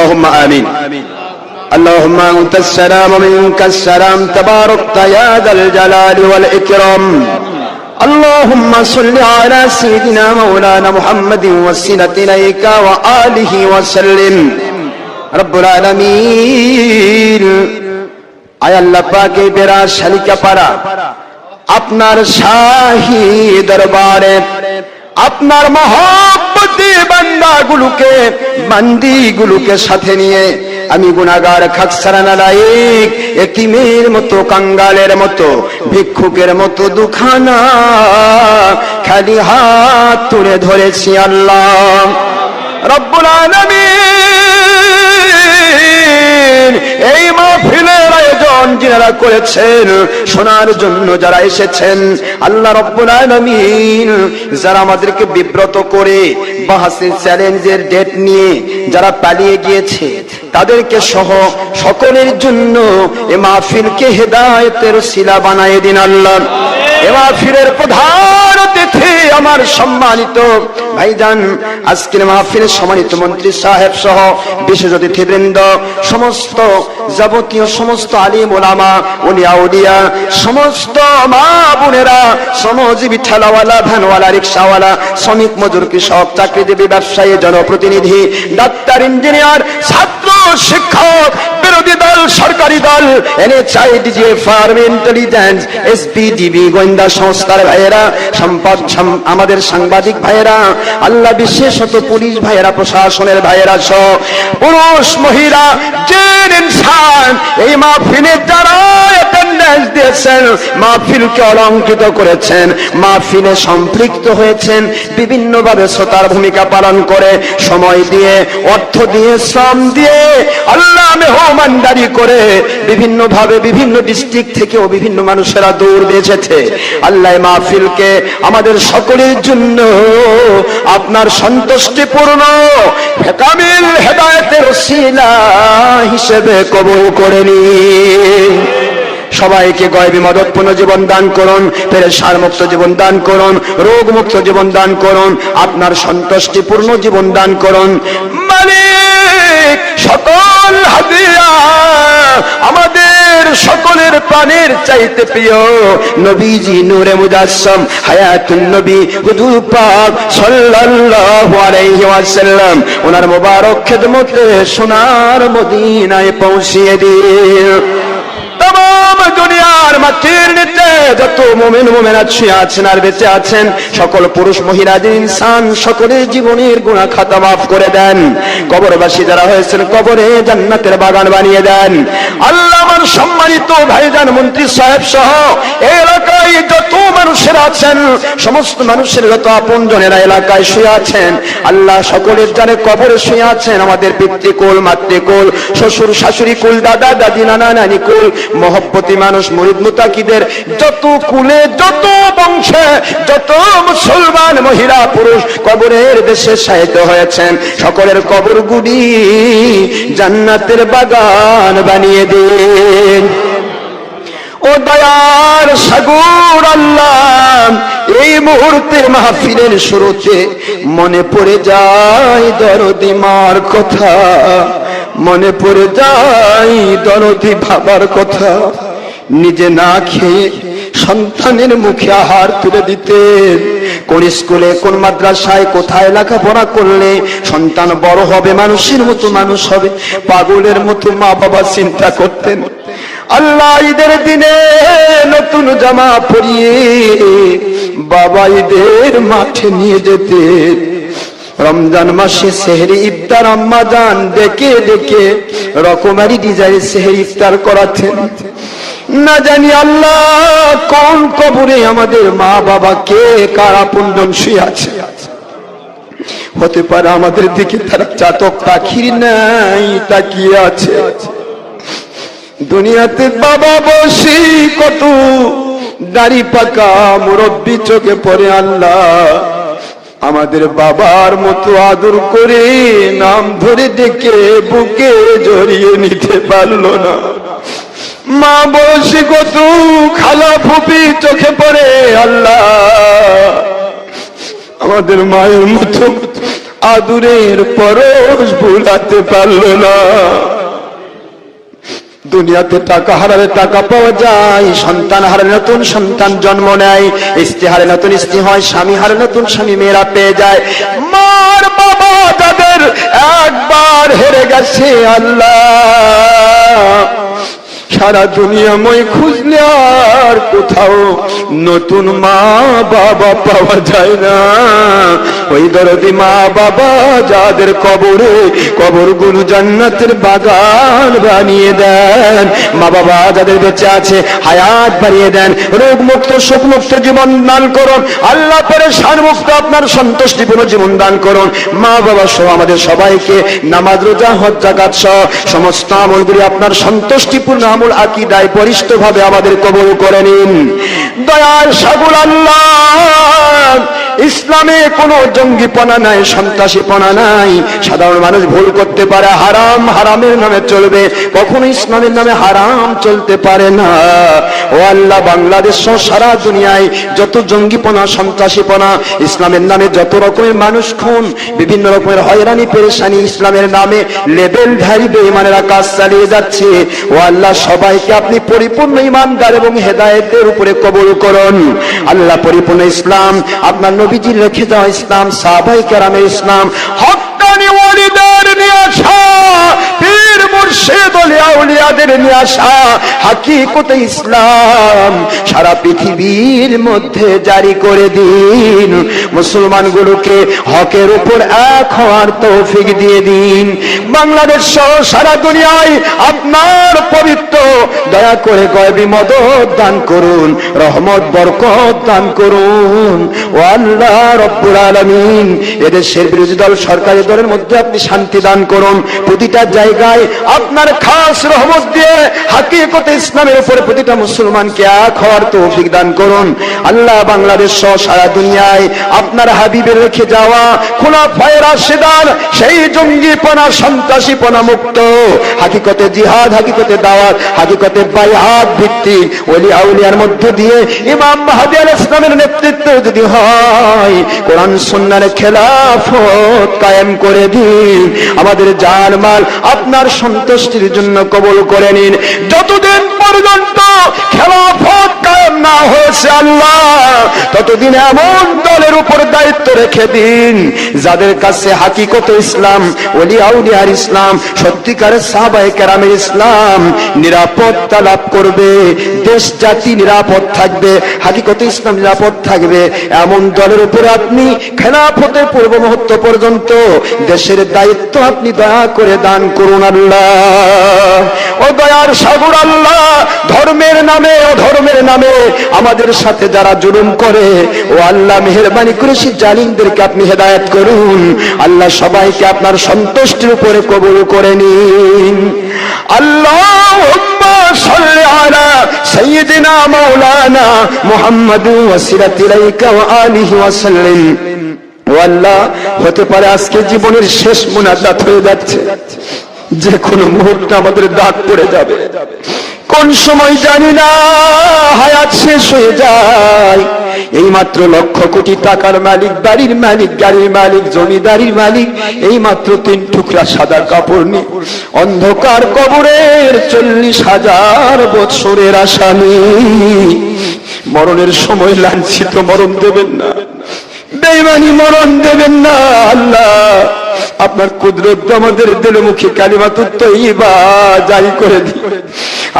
اللهم آمين اللهم أنت السلام ومنك السلام تباركت يا ذا الجلال والإكرام اللهم صل على سيدنا مولانا محمد والسنة إليك وآله وسلم رب العالمين আয় আল্লাহ পাকে বেড়া শালিকা পাড়া আপনার শাহী দরবারে আপনার মহাব্বতী বান্দাগুলোকে, বান্দিগুলোকে সাথে নিয়ে আমি এতিমের মতো, কাঙ্গালের মতো, ভিক্ষুকের মতো দুখানা খালি হাত তুলে ধরেছি আল্লাহ। রব্বুল আলামিন, এই মাহফিলের আয়োজন যারা করেছেন, শোনার জন্য যারা এসেছেন, আল্লাহ রব্বুল আলামিন, যারা আমাদেরকে বিব্রত করে বাহাসের চ্যালেঞ্জের ডেট নিয়ে যারা পালিয়ে গিয়েছে, তাদেরকে সহ সকলের জন্য এ মাহফিলকে হেদায়েতের শিলা বানায় দিন আল্লাহ। এ মাহফিলের প্রধান অতিথি আমার সম্মানিত ভাইজান, আজকের সম্মানিত মন্ত্রী সাহেব সহ বিশেষ অতিথিবৃন্দ, সমস্ত যাবতীয় সমস্ত আলিম ওলামা উলিয়া উলিয়া সমস্ত মা বোনেরা, শ্রমজীবী ঠেলাওয়ালা, ভ্যানওয়ালা, রিক্সাওয়ালা, শ্রমিক মজুর কৃষক চাকরিজীবী, ব্যবসায়ী, জনপ্রতিনিধি, ডাক্তার, ইঞ্জিনিয়ার, ছাত্র, শিক্ষক বিরোধী দল, সরকারি দল এনএচআই ফার্ম ইন্টেলিজেন্স এসপিডিবি গোয়েন্দা সংস্থার ভাইয়েরা, সম্পদ আমাদের সাংবাদিক ভাইয়েরা, আল্লাহ বিশেষত পুলিশ ভাইয়েরা, প্রশাসনের ভাইয়েরা সহ পুরুষ, মহিলা যে ইনসান, এই মাহফিলে যারা দিয়েছেন, মাহফিলকে অলঙ্কৃত করেছেন, মাহফিলে সম্পৃক্ত হয়েছেন, বিভিন্নভাবে শ্রোতার ভূমিকা পালন করে সময় দিয়ে, অর্থ দিয়ে, শ্রম দিয়ে, আল্লাহ মেহমানদারি করে বিভিন্ন ভাবে বিভিন্ন ডিস্ট্রিক্ট থেকেও বিভিন্ন মানুষেরা দৌড় এসেছে। আল্লাহ মাহফিলকে আমাদের সকলের জন্য, আপনার সন্তুষ্টিপূর্ণ কামিল হেদায়তের ওসিলা হিসেবে কবল করে নিন। সবাইকে গয়বি মদতপূর্ণ জীবন দান করুন পেরেশার মুক্ত জীবন দান করুন রোগ মুক্ত জীবন দান করুন, আপনার সন্তুষ্টিপূর্ণ জীবন দান করুন। সকল হাদিয়া আমাদের সকলের প্রাণের চাইতে প্রিয়। নবীজি নূরে মুজাসম হায়াতুন নবী, হুজুর পাক সাল্লাল্লাহু আলাইহি ওয়াসাল্লাম, ওনার মোবারক খেদমতে সোনার মদিনায় পৌঁছিয়ে তাম দুনিয়ার মাটির নিচে যত মোমেন মোমেনাত শুয়ে আছেন আর বেঁচে আছেন। সকল পুরুষ মহিলাদের ইনসান সকলের জীবনের গুণা খাতা মাফ করে দেন। কবরবাসী যারা হয়েছেন, কবরে জান্নাতের বাগান বানিয়ে দেন। আল্লাহ আমার সম্মানিত ভাইজান, মন্ত্রী সাহেব সহ এলাকায় যত মানুষের আছেন, সমস্ত মানুষের যত আপন জনেরা এলাকায় শুয়ে আছেন, আল্লাহ সকলের জানে কবরে শুয়ে আছেন আমাদের পিতৃকুল, মাতৃকুল, শ্বশুর, শাশুড়ি কুল, দাদা, দাদি, নানা, নানি কুল, মহব্বতী মানুষ, মরিদ, মুতাকিদের যত কুলে যত বংশে, যত মুসলমান মহিলা, পুরুষ কবরের দেশে সাহিত্য হয়েছেন, সকলের কবরগুলি জান্নাতের বাগান বানিয়ে দিন। ও দয়ার সাগর আল্লাহ, এই মুহূর্তে মাহফিলের শুরুতে মনে পড়ে যায় দরদি মার কথা, মনে পড়ে যায় দরদি ভাবার কথা। নিজে না খেয়ে সন্তানের মুখে আহার তুলে দিতেন কোন স্কুলে, কোন মাদ্রাসায়, কোথায় লেখাপড়া করলে সন্তান বড় হবে, মানুষের মতো মানুষ হবে, পাগলের মতো মা বাবা চিন্তা করতেন। আল্লাহ ঈদের দিনে নতুন জামা পরিয়ে বাবা ঈদের মাঠে নিয়ে যেতেন। রমজান মাসে সেহরি ইফতার আম্মা যান ডেকে ডেকে রকমারি ডিজাইন সেহরি ইফতার করাতেন। না জানি আল্লাহ কোন কবরে আমাদের মা বাবা কে, কারা পুঞ্জন শুয়ে আছে। হতে পারে আমাদের দিকে তারা চাতক তাকির নাই তাকিয়ে আছে। দুনিয়াতে বাবা বসি কত, দাড়ি পাকা মুরব্বী চোখে পড়ে আল্লাহ। আমাদের বাবার মতো আদর করে নাম ধরে ডেকে বুকে জড়িয়ে নিতে পারল না। মা বসে কত খালা ফুপি চোখে পড়ে, আল্লাহ। আমাদের মায়ের মতো আদুরের পরশ ভুলাতে পারল না। দুনিয়াতে টাকা হারালে টাকা পাওয়া যায়, সন্তান হারে নতুন সন্তান জন্ম নেয়, স্ত্রী হারে নতুন স্ত্রী হয়, স্বামী হারে নতুন স্বামী মেয়েরা পেয়ে যায়। মার বাবা তাদের একবার হেরে গেছে, আল্লাহ। সারা দুনিয়াময় খুঁজলে আর কোথাও নতুন মা বাবা পাওয়া যায় না। ওই দরদি মা বাবা যাদের কবরে কবর গুরু জান্নাতের বাগান বানিয়ে দেন। মা বাবা যাদের বেঁচে আছে, হায়াত বাড়িয়ে দেন। রোগ মুক্ত শোক মুক্ত জীবন দান করুন। আল্লাহ পরে মুক্ত আপনার সন্তুষ্টিপূর্ণ জীবন দান করুন। মা বাবা সহ আমাদের সবাইকে নামাজ, রোজা, হজ সহ সমস্ত আমলগুলি আপনার সন্তুষ্টিপূর্ণ আমল আকিদায় পরিষ্ঠ ভাবে আমাদের কবল করে নিন। দয়ার সাগুল আল্লাহ। ইসলামে কোনো জঙ্গিপনা নাই, সন্ত্রাসীপনা নাই। সাধারণ মানুষ ভুল করতে পারে, হারাম হারামের নামে চলবে। কখনো ইসলামের নামে হারাম চলতে পারে না। ও আল্লাহ, বাংলাদেশ সারা দুনিয়ায় যত জঙ্গিপনা, সন্ত্রাসীপনা, ইসলামের নামে যত রকমের মানুষ খুন, বিভিন্ন রকমের হয়রানি, পেরেশানি ইসলামের নামে লেবেল ধারি বেঈমানেরা কাজ চালিয়ে যাচ্ছে। ও আল্লাহ, সবাইকে আপনি পরিপূর্ণ ইমানদার এবং হেদায়েতের উপরে কবুল করুন। আল্লাহ, পরিপূর্ণ ইসলাম আপনার নবীজি রেখে যাওয়া ইসলাম সাহাবাই কেরামের ইসলাম হকানি ওয়ালিদের নিয়ে আসা, পীর মুর্শিদ ওলিয়া উলিয়াদের নিয়ে আসা, হাকিকতে ইসলাম সারা পৃথিবীর মধ্যে জারি করে দিন। মুসলমানগুলোকে হকের উপর এক হওয়ার তৌফিক দিয়ে দিন। বাংলাদেশ সারা দুনিয়ায় আপনার পবিত্র, দয়া করে গয়বি মদত দান করুন, রহমত, বরকত দান করুন। ও আল্লাহ রব্বুল আলামিন, এদেশের বিরোধী দল সরকারি দলের মধ্যে আপনি শান্তি দান করুন। প্রতিটা জায়গায় আপনার খাস রহমত দিয়ে হাকিকতে ইসলামের উপরে প্রতিটা মুসলমানকে এক হওয়ার তৌফিক দান করুন। আল্লাহ বাংলাদেশ সহ সারা দুনিয়ায় আপনার হাবিবের রেখে যাওয়া খোলা ফয়রা সেদার সেই জঙ্গিপনা, সন্ত্রাসীপনা মুক্ত। হাকিকতে জিহাদ, হাকিকতে দাওয়াত, হাকিকতে বাইহাত ভিত্তিক ওলি আউলিয়ার মধ্য দিয়ে ইমাম মাহাদি আল ইসলামের নেতৃত্ব যদি হয়, কোরআন সুন্নার খেলাফত কায়েম করে দিন। আমাদের জান মাল আপনার সন্তুষ্টির জন্য কবল করে নিন। যতদিন পর্যন্ত খেলাফত কায়েম না হয়েছে আল্লাহ, ততদিন এমন দলের উপর দায়িত্ব রেখে দিন, যাদের কাছে হাকিকত ইসলাম, ওলি আউলিয়ার ইসলাম সত্যিকারের সাহাবাই কেরামের ইসলাম নিরাপত্তা লাভ করবে। দেশ, জাতি নিরাপদ থাকবে, হাকিকত ইসলাম নিরাপদ থাকবে। এমন দলের উপরে আপনি খেলাফতের পূর্ব মুহূর্ত পর্যন্ত দেশের দায়িত্ব আপনি দয়া করে দান করুন আল্লাহ ও দয়ার সাগর আল্লাহ ধর্মের নামে ও ধর্মের নামে আমাদের সাথে যারা জুলুম করে ও আল্লাহ মেহরবানি করে সেই জালিমদেরকে আপনি হেদায়েত করুন আল্লাহ সবাইকে আপনার সন্তুষ্টির উপরে কবুল করে নিন আল্লাহ صل على سيدنا مولانا محمد وسيلة إليك وآله وسلم ও আল্লাহ, হতে পারে আজকে জীবনের শেষ মুনাজাত হয়ে যাচ্ছে। যে কোনো মুহূর্তে আমাদের দাগ পড়ে যাবে। কোন সময় জানি না, হায়াত শেষ হয়ে যায়। এই মাত্র লক্ষ কোটি টাকার মালিক, বাড়ির মালিক, গাড়ির মালিক, জমিদারির মালিক এই মাত্র তিন টুকরা সাদা কাপড় নিয়ে। অন্ধকার কবরের চল্লিশ হাজার বৎসরের আসামি। মরণের সময় লাঞ্ছিত মরণ দেবেন না। বেইমানি মরণ দেবেন না আল্লাহ। আপনার কুদরত আমাদের দিলমুখী কালিমাতুত্ত ইবা জারি করে দিন।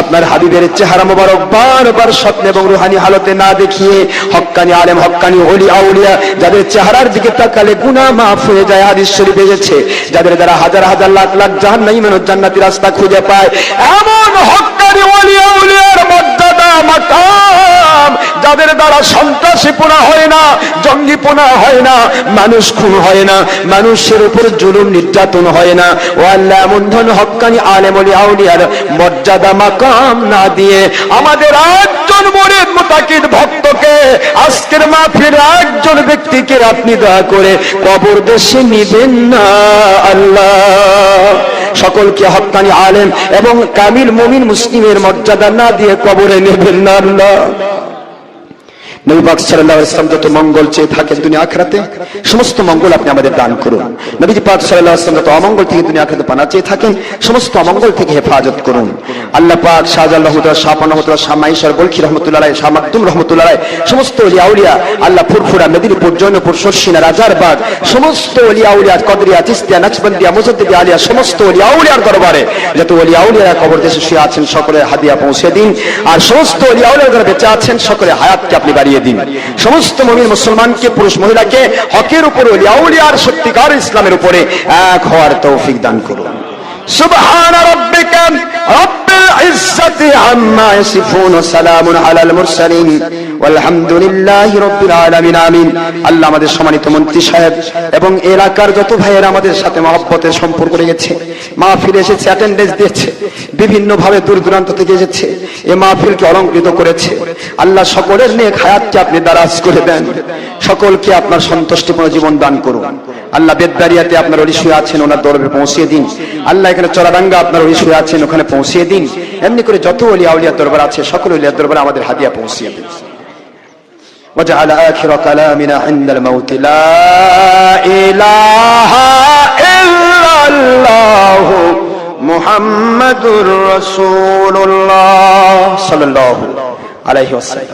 আপনার হাবিবের চেহারা মোবারক বারবার স্বপ্ন এবং রুহানি হালতে না দেখিয়ে হক্কানি আলেম, হক্কানি হলি আউলিয়া, যাদের চেহারার দিকে তাকালে গুনাহ মাফ হয়ে যায়, হাদিস শরীফে গেছে যাদের দ্বারা হাজার হাজার লাখ লাখ জাহান্নামী মানুষ জান্নাতি রাস্তা খুঁজে পায়, এমন হক্কানি ওলি, আউলিয়ার মর্যাদা মাকাম যাদের দ্বারা সন্ত্রাসীপনা হয় না জঙ্গিপনা হয় না, মানুষ খুন হয় না, মানুষের উপর জুলুম নির্যাতন হয় না। ও আল্লাহ, এমন ধন হক্কানি আলেম আউলিয়ার মর্যাদা, মাকাম না দিয়ে আমাদের একজন মরিদ মুতাকিদ ভক্তকে আজকের মাহফিল একজন ব্যক্তিকে আপনি দয়া করে কবর দেশে নিবেন না, আল্লাহ। সকলকে হকানি আলেম এবং কামিল মুমিন মুসলিমের মর্যাদা না দিয়ে কবরে নেবেন না, আল্লাহ। নবী পাক সাল্লাল্লাহু আলাইহি ওয়াসাল্লাম যত মঙ্গল চেয়ে থাকেন দুনিয়া আখিরাতে, সমস্ত মঙ্গল আপনি আমাদের দান করুন। নবীজি পাক সাল্লাল্লাহু আলাইহি ওয়াসাল্লাম যত অমঙ্গল থেকে দুনিয়া আখিরাতে পানা চেয়ে থাকেন, সমস্ত অমঙ্গল থেকে হেফাজত করুন। আল্লাহ পাক শাহজালাল রহমতুল্লাহ, শাহ পান রহমতুল্লাহ, শাহ মাইশার, গোলখি রহমতুল্লাহ আলাইহি, শাহ মাকদুম রহমতুল্লাহ আলাইহি, সমস্ত ওলিয়া আউলিয়া আল্লাহ ফুরফুরা মেদিনীপুর, জৈনপুর শর্ষিনা রাজারবাগ, সমস্ত ওলিয়া আউলিয়া কদরিয়া, চিস্তিয়া, নাচবন্দিয়া, মুজাদ্দিদি, আলিয়া, সমস্ত ওলিয়া আউলিয়ার দরবারে যত ওলিয়া কবর দেশে শুয়ে আছেন সকলে হাদিয়া পৌঁছে দিন। আর সমস্ত ওলিয়া আউলিয়া যারা বেঁচে আছেন সকলে হায়াতকে আপনি বাড়িয়ে দিন। সমস্ত মমিন মুসলমানকে, পুরুষ মহিলাকে হকের উপরে, ওলিয়া আউলিয়ার সত্যিকার ইসলামের উপরে এক হওয়ার তৌফিক দান করুন। سبحان ربك رب العزة عما يصفون وسلام على المرسلين والحمد لله رب العالمين آمين আল্লাহ আমাদের সম্মানিত মন্ত্রী সাহেব এবং এলাকার যত ভাইয়েরা আমাদের সাথে মহব্বতের সম্পর্ক রেখেছে মাহফিল এসেছে অ্যাটেন্ডেন্স দিয়েছে বিভিন্ন ভাবে দূর দূরান্ত থেকে এসেছে এ মাহফিলকে অলঙ্কৃত করেছে আল্লাহ সকলের নিয়ে খায়াতকে আপনি দারাজ করে দেন সকলকে আপনার সন্তুষ্টিপূর্ণ জীবন দান করুন আল্লাহ বেদদারিয়াতে আপনার ওলি শুয়ে আছেন ওনার দরবে পৌঁছিয়ে দিন আল্লাহ এখানে চরাডাঙ্গা আপনার ওলি শুয়ে আছেন ওখানে পৌঁছিয়ে দিন এমনি করে যত অলিয়া উলিয়া দরবার আছে সকল উলিয়া দরবার আমাদের হাদিয়া পৌঁছিয়ে দিন وجعل آخر كلامنا عند الموت لا إله إلا الله محمد رسول الله صلى الله عليه وسلم